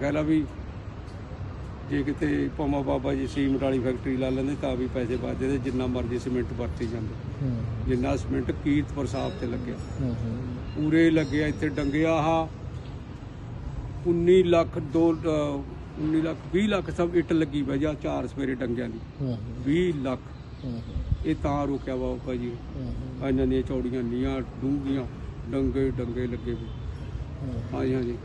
ਖਿਆਲ ਆ ਵੀ ਜੇ ਕਿਤੇ ਪਮਾ ਬਾਬਾ ਜੀ ਸੀਮਟ ਵਾਲੀ ਫੈਕਟਰੀ ਲਾ ਲੈਂਦੇ ਤਾਂ ਵੀ ਪੈਸੇ ਬਚਦੇ ਤੇ ਜਿੰਨਾ ਮਰਜ਼ੀ ਸੀਮੈਂਟ ਵਰਤੀ ਜਾਂਦੇ। ਹੂੰ। ਜਿੰਨਾ ਸੀਮੈਂਟ ਕੀਰਤਪੁਰ ਸਾਹਿਬ ਤੇ ਲੱਗਿਆ। ਹੂੰ ਹੂੰ। ਪੂਰੇ ਲੱਗਿਆ ਇੱਥੇ ਡੰਗਿਆ ਆਹ। 19 ਲੱਖ ਦੋ ਅਹ 19 ਲੱਖ 20 ਲੱਖ ਸਭ ਇੱਟ ਲੱਗੀ ਪਈ ਜਾਂ ਚਾਰ ਸਵੇਰੇ ਡੰਗਿਆਂ ਦੀ। ਹੂੰ 20 ਲੱਖ। ਹੂੰ ਇਹ ਤਾਂ ਰੁਕਿਆ ਬਾਬਾ ਜੀ। ਹੂੰ ਇਹਨਾਂ ਦੀਆਂ ਚੌੜੀਆਂ ਨੀਆਂ ਡੂੰਘੀਆਂ ਡੰਗੇ ਡੰਗੇ ਲੱਗੇ ਪਏ ਹੂੰ। ਹਾਂਜੀ।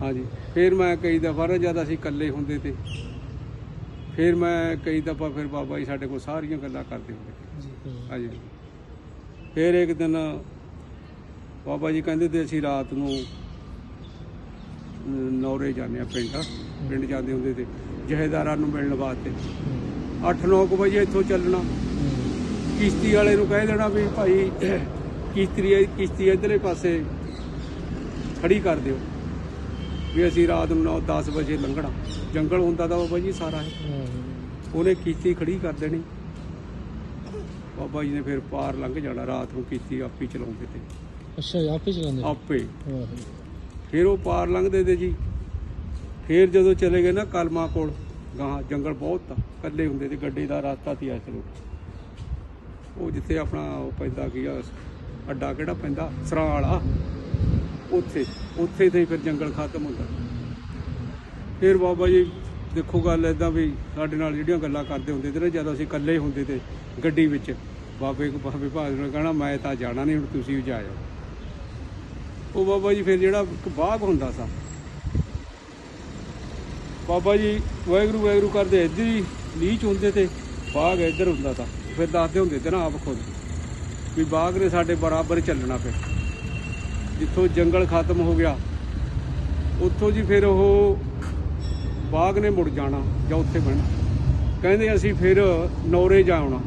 ਹਾਂਜੀ। ਫਿਰ ਮੈਂ ਕਈ ਦਫਾ ਨਾ ਜਦ ਅਸੀਂ ਇਕੱਲੇ ਹੁੰਦੇ ਤੇ ਫਿਰ ਮੈਂ ਕਈ ਦਫਾ ਫਿਰ ਬਾਬਾ ਜੀ ਸਾਡੇ ਕੋਲ ਸਾਰੀਆਂ ਗੱਲਾਂ ਕਰਦੇ ਹੁੰਦੇ। ਹਾਂਜੀ। ਫਿਰ ਇੱਕ ਦਿਨ ਬਾਬਾ ਜੀ ਕਹਿੰਦੇ ਤੇ ਅਸੀਂ ਰਾਤ ਨੂੰ ਨੌਰੇ ਜਾਂਦੇ ਆ ਪਿੰਡ ਪਿੰਡ ਜਾਂਦੇ ਹੁੰਦੇ ਤੇ ਜਹੇਦਾਰਾਂ ਨੂੰ ਮਿਲਣ ਵਾਸਤੇ। 8-9 ਵਜੇ ਇੱਥੋਂ ਚੱਲਣਾ। ਕਿਸ਼ਤੀ ਵਾਲੇ ਨੂੰ ਕਹਿ ਦੇਣਾ ਵੀ ਭਾਈ ਕਿਸ਼ਤੀ ਕਿਸ਼ਤੀ ਇਧਰਲੇ ਪਾਸੇ ਖੜੀ ਕਰ ਦਿਓ। ਵੀ ਅਸੀਂ ਰਾਤ ਨੂੰ 9-10 ਵਜੇ ਲੰਘਣਾ। ਜੰਗਲ ਹੁੰਦਾ ਤਾਂ ਬਾਬਾ ਜੀ ਸਾਰਾ ਇਹ। ਉਹਨੇ ਕਿਸ਼ਤੀ ਖੜੀ ਕਰ ਦੇਣੀ। ਬਾਬਾ ਜੀ ਨੇ ਫਿਰ ਪਾਰ ਲੰਘ ਜਾਣਾ ਰਾਤ ਨੂੰ ਕਿਸ਼ਤੀ ਆਪੇ ਚਲਾਉਂਦੇ ਤੇ। ਅੱਛਾ ਆਪੇ ਚਲਾਉਂਦੇ? ਆਪੇ। ਫਿਰ ਉਹ ਪਾਰ ਲੰਘਦੇ ਤੇ ਜੀ। ਫਿਰ ਜਦੋਂ ਚਲੇ ਗਏ ਨਾ ਕਲਮਾ ਕੋਲ ਗਾਂ ਜੰਗਲ ਬਹੁਤ ਆ ਇਕੱਲੇ ਹੁੰਦੇ ਤੇ ਗੱਡੀ ਦਾ ਰਸਤਾ ਤੀ ਆ ਚਲੋ ਉਹ ਜਿੱਥੇ ਆਪਣਾ ਉਹ ਪੈਂਦਾ ਕੀ ਆ ਅੱਡਾ ਕਿਹੜਾ ਪੈਂਦਾ? ਸਰਾਂ ਵਾਲਾ ਉੱਥੇ ਉੱਥੇ ਤੇ ਫਿਰ ਜੰਗਲ ਖਤਮ ਹੁੰਦਾ ਫਿਰ ਬਾਬਾ ਜੀ, ਦੇਖੋ ਗੱਲ ਏਦਾਂ ਵੀ ਸਾਡੇ ਨਾਲ ਜਿਹੜੀਆਂ ਗੱਲਾਂ ਕਰਦੇ ਹੁੰਦੇ ਤੇ ਨਾ, ਜਦੋਂ ਅਸੀਂ ਇਕੱਲੇ ਹੁੰਦੇ ਤੇ ਗੱਡੀ ਵਿੱਚ, ਬਾਬੇ ਕੋ ਬਾਬੇ ਭਾਜ ਨੇ ਕਹਿਣਾ, ਮੈਂ ਤਾਂ ਜਾਣਾ ਨਹੀਂ, ਹੁਣ ਤੁਸੀਂ ਵੀ ਜਾਇਓ ਉਹ ਬਾਬਾ ਜੀ ਫਿਰ ਜਿਹੜਾ ਇੱਕ ਬਾਗ ਹੁੰਦਾ ਸੀ। ਬਾਬਾ ਜੀ ਵਾਹਿਗੁਰੂ ਵਾਹਿਗੁਰੂ ਕਰਦੇ, ਇੱਧਰ ਹੀ ਲੀਚ ਹੁੰਦੇ ਤੇ ਬਾਗ ਇੱਧਰ ਹੁੰਦਾ ਤਾਂ ਫਿਰ ਦੱਸਦੇ ਹੁੰਦੇ ਤੇ ਨਾ ਆਪ ਖੁਦ, ਵੀ ਬਾਗ ਨੇ ਸਾਡੇ ਬਰਾਬਰ ਚੱਲਣਾ ਫਿਰ। ਜਿੱਥੋਂ ਜੰਗਲ ਖਤਮ ਹੋ ਗਿਆ, ਉੱਥੋਂ ਜੀ ਫਿਰ ਉਹ ਬਾਗ ਨੇ ਮੁੜ ਜਾਣਾ, ਜਾਂ ਉੱਥੇ ਬਣ, ਕਹਿੰਦੇ ਅਸੀਂ ਫਿਰ ਨੌਰੇ ਜਾਣਾ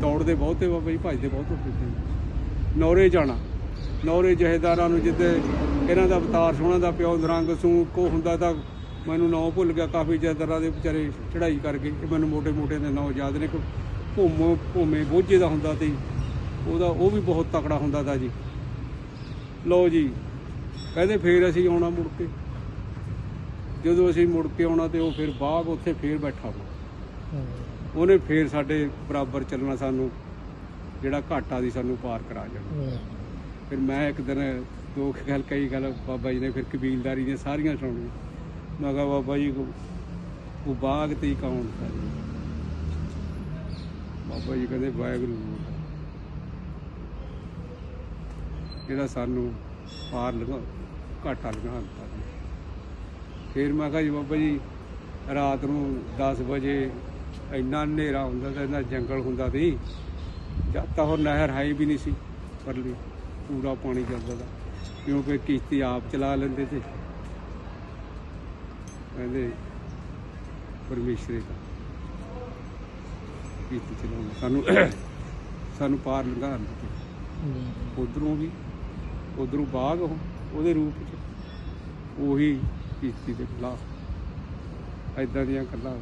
ਦੌੜਦੇ ਬਹੁਤੇ ਬਾਬਾ ਜੀ ਭੱਜਦੇ ਬਹੁਤ ਹੁੰਦੇ ਨੌਰੇ ਜਾਣਾ। ਨੌਰੇ ਜਹੇਦਾਰਾਂ ਨੂੰ ਜਿੱਦੇ ਇਹਨਾਂ ਦਾ ਅਵਤਾਰ, ਸੋਹਣਾ ਦਾ ਪਿਓ ਨਰੰਗ ਸੂ ਕੋ ਹੁੰਦਾ ਤਾਂ ਮੈਨੂੰ ਨਾਂ ਭੁੱਲ ਗਿਆ, ਕਾਫੀ ਜਹੇਦਾਰਾਂ ਦੇ ਵਿਚਾਰੇ ਚੜ੍ਹਾਈ ਕਰਕੇ, ਇਹ ਮੈਨੂੰ ਮੋਟੇ ਮੋਟੇ ਦੇ ਨਾਂ ਯਾਦ ਨੇ ਕੋ ਭੂਮੋ ਭੂਮੇ ਬੋਝੇ ਦਾ ਹੁੰਦਾ ਤੇ ਉਹਦਾ, ਉਹ ਵੀ ਬਹੁਤ ਤਕੜਾ ਹੁੰਦਾ ਤਾਂ ਜੀ। ਲਓ ਜੀ, ਕਹਿੰਦੇ ਫੇਰ ਅਸੀਂ ਆਉਣਾ ਮੁੜ ਕੇ। ਜਦੋਂ ਅਸੀਂ ਮੁੜ ਕੇ ਆਉਣਾ ਤੇ ਉਹ ਫਿਰ ਬਾਗ ਉੱਥੇ ਫੇਰ ਬੈਠਾ ਹੋਣਾ ਉਹਨੇ ਫੇਰ ਸਾਡੇ ਬਰਾਬਰ ਚੱਲਣਾ ਸਾਨੂੰ, ਜਿਹੜਾ ਘਾਟਾ ਦੀ ਸਾਨੂੰ ਪਾਰ ਕਰਾ ਜਾਣਾ। ਫਿਰ ਮੈਂ ਇੱਕ ਦਿਨ ਦੋ ਗੱਲ ਕਈ ਗੱਲ ਬਾਬਾ ਜੀ ਨੇ ਫਿਰ ਕਬੀਲਦਾਰੀ ਦੀਆਂ ਸਾਰੀਆਂ ਸੁਣਾਉਣੀਆਂ। ਮੈਂ ਕਿਹਾ, ਬਾਬਾ ਜੀ, ਉਹ ਬਾਗ ਤੇ ਹੀ ਕੌਣ ਸੀ ਬਾਬਾ ਜੀ ਕਹਿੰਦੇ, ਵਾਹਿਗੁਰੂ। ਜਿਹੜਾ ਸਾਨੂੰ ਪਾਰ ਲਗਾ ਘਾਟਾ ਲਗਾ ਦਿੱਤਾ ਫਿਰ ਮੈਂ ਕਿਹਾ ਜੀ ਬਾਬਾ ਜੀ ਰਾਤ ਨੂੰ 10 ਵਜੇ ਇੰਨਾ ਹਨੇਰਾ ਹੁੰਦਾ ਤੇ ਇੰਨਾ ਜੰਗਲ ਹੁੰਦਾ ਸੀ। ਜਦ ਤਾਂ ਉਹ ਨਹਿਰ ਹੈ ਵੀ ਨਹੀਂ ਸੀ ਪਰਲੀ ਪੂਰਾ ਪਾਣੀ ਚੱਲਦਾ ਤਾ। ਕਿਉਂਕਿ ਕਿਸ਼ਤੀ ਆਪ ਚਲਾ ਲੈਂਦੇ ਤੇ ਕਹਿੰਦੇ ਪਰਮੇਸ਼ਰ ਦਾ ਕਿਸ਼ਤੀ ਚਲਾਉਂਦਾ ਸਾਨੂੰ ਸਾਨੂੰ ਪਾਰ ਲੰਘਾ ਦਿੱਤੇ। ਉਧਰੋਂ ਵੀ ਉਧਰੋਂ ਬਾਗ ਉਹ ਉਹਦੇ ਰੂਪ ਚ। ਉਹੀ ਕਿਸ਼ਤੀ ਦੇ ਖਿਲਾਫ। ਐਦਾਂ ਦੀਆਂ ਗੱਲਾਂ।